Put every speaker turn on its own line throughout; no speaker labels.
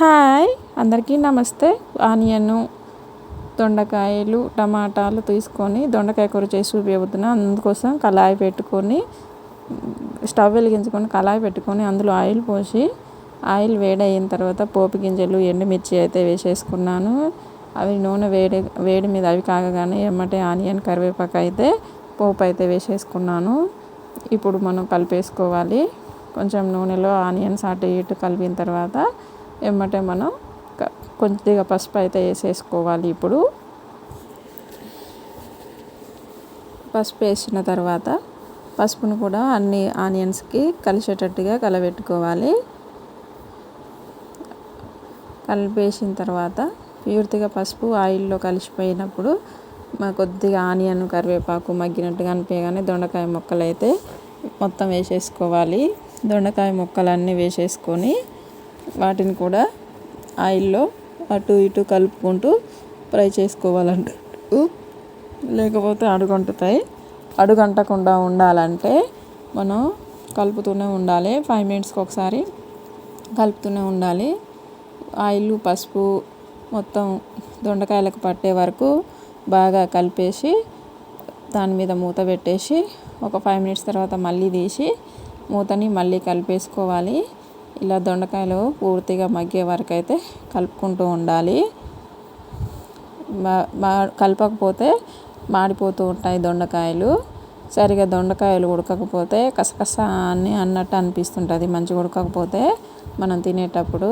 Hi అందరికీ నమస్తే. Onion దొండకాయలు టమాటాలు తీసుకొని దొండకాయ కూర చేసి చూపించబోతున్నా అందుకోసం కళాయి పెట్టుకొని స్టవ్ వెలిగించుకొని కళాయి పెట్టుకొని అందులో ఆయిల్ పోసి ఆయిల్ వేడయిన తర్వాత పోపు గింజలు ఎండుమిర్చి అయితే వేసేసుకున్నాను. అవి నూనె వేడి వేడి మీద అవి కాగగానే ఎమ్మటే ఆనియన్ కరివేపాకు అయితే పోపు అయితే వేసేసుకున్నాను. ఇప్పుడు మనం కలిపేసుకోవాలి. కొంచెం నూనెలో ఆనియన్స్ అటు ఇటు కలిపిన తర్వాత ఏమంటే మనం కొద్దిగా పసుపు అయితే వేసేసుకోవాలి ఇప్పుడు. పసుపు వేసిన తర్వాత పసుపును కూడా అన్ని ఆనియన్స్కి కలిసేటట్టుగా కలబెట్టుకోవాలి. కలిపేసిన తర్వాత పూర్తిగా పసుపు ఆయిల్లో కలిసిపోయినప్పుడు మా కొద్దిగా ఆనియన్ కరివేపాకు మగ్గినట్టుగా అనిపించగానే దొండకాయ ముక్కలు అయితే మొత్తం వేసేసుకోవాలి. దొండకాయ ముక్కలు అన్నీ వేసేసుకొని వాటిని కూడా ఆయిల్లో అటు ఇటు కలుపుకుంటూ ఫ్రై చేసుకోవాలంట లేకపోతే అడుగంటుతాయి. అడుగంటకుండా ఉండాలంటే మనం కలుపుతూనే ఉండాలి. ఫైవ్ మినిట్స్కి ఒకసారి కలుపుతూనే ఉండాలి. ఆయిల్ పసుపు మొత్తం దొండకాయలకు పట్టే వరకు బాగా కలిపేసి దాని మీద మూత పెట్టేసి ఒక ఫైవ్ మినిట్స్ తర్వాత మళ్ళీ తీసి మూతని మళ్ళీ కలిపేసుకోవాలి. ఇలా దొండకాయలు పూర్తిగా మగ్గే వరకు అయితే కలుపుకుంటూ ఉండాలి. మా కలపకపోతే మాడిపోతూ ఉంటాయి దొండకాయలు. సరిగా దొండకాయలు ఉడకకపోతే కసకస అని అన్నట్టు అనిపిస్తుంటుంది. మంచిగా ఉడకకపోతే మనం తినేటప్పుడు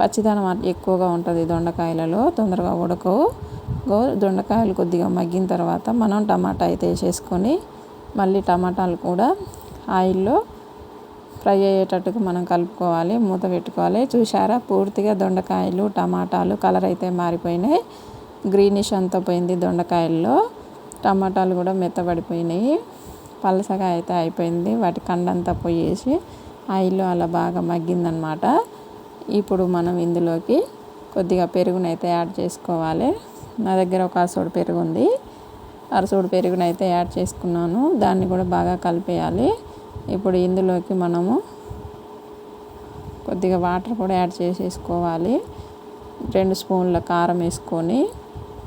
పచ్చిదనం ఎక్కువగా ఉంటుంది దొండకాయలలో. తొందరగా ఉడకవు. దొండకాయలు కొద్దిగా మగ్గిన తర్వాత మనం టమాటా అయితే వేసేసుకొని మళ్ళీ టమాటాలు కూడా ఆయిల్లో ఫ్రై అయ్యేటట్టుగా మనం కలుపుకోవాలి మూత పెట్టుకోవాలి. చూసారా పూర్తిగా దొండకాయలు టమాటాలు కలర్ అయితే మారిపోయినాయి. గ్రీనిష్ అంతా పోయింది దొండకాయల్లో. టమాటాలు కూడా మెత్తబడిపోయినాయి. పలసగా అయితే అయిపోయింది. వాటి కండంతా పోయేసి ఆయిల్లో అలా బాగా మగ్గిందనమాట ఇప్పుడు మనం ఇందులోకి కొద్దిగా పెరుగునైతే యాడ్ చేసుకోవాలి. నా దగ్గర ఒక అరసోడు పెరుగు ఉంది. అరసోడు పెరుగునైతే యాడ్ చేసుకున్నాను. దాన్ని కూడా బాగా కలిపేయాలి. ఇప్పుడు ఇందులోకి మనము కొద్దిగా వాటర్ కూడా యాడ్ చేసేసుకోవాలి. రెండు స్పూన్ల కారం వేసుకొని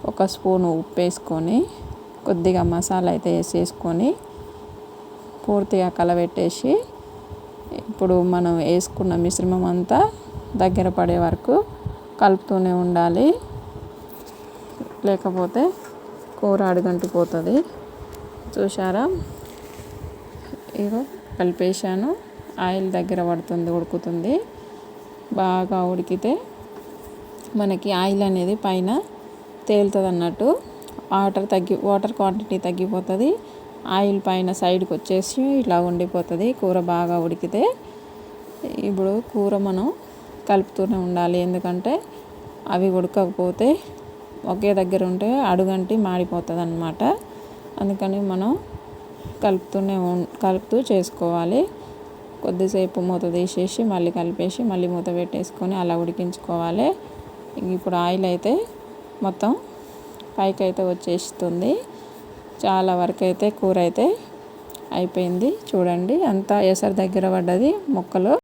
ఒక స్పూన్ ఉప్పు వేసుకొని కొద్దిగా మసాలా అయితే వేసేసుకొని పూర్తిగా కలబెట్టేసి ఇప్పుడు మనం వేసుకున్న మిశ్రమం అంతా దగ్గర పడే వరకు కలుపుతూనే ఉండాలి. లేకపోతే కూర అడుగంటిపోతుంది. చూసారా ఇగో కలిపేసాను ఆయిల్ దగ్గర పడుతుంది ఉడుకుతుంది. బాగా ఉడికితే మనకి ఆయిల్ అనేది పైన తేలుతుంది అన్నట్టు వాటర్ తగ్గి వాటర్ క్వాంటిటీ తగ్గిపోతుంది. ఆయిల్ పైన సైడ్కి వచ్చేసి ఇట్లా ఉండిపోతుంది కూర బాగా ఉడికితే. ఇప్పుడు కూర మనం కలుపుతూనే ఉండాలి ఎందుకంటే అవి ఉడకకపోతే ఒకే దగ్గర ఉంటే అడుగంటి మాడిపోతుంది అన్నమాట అందుకని మనం కలుపుతూనే కలుపుతూ చేసుకోవాలి. కొద్దిసేపు మూత తీసేసి మళ్ళీ కలిపేసి మళ్ళీ మూత పెట్టేసుకొని అలా ఉడికించుకోవాలి. ఇప్పుడు ఆయిల్ అయితే మొత్తం పైకి అయితే వచ్చేస్తుంది. చాలా వరకు అయితే కూర అయితే అయిపోయింది. చూడండి అంతా ఎసరు దగ్గర పడ్డది మొక్కలు.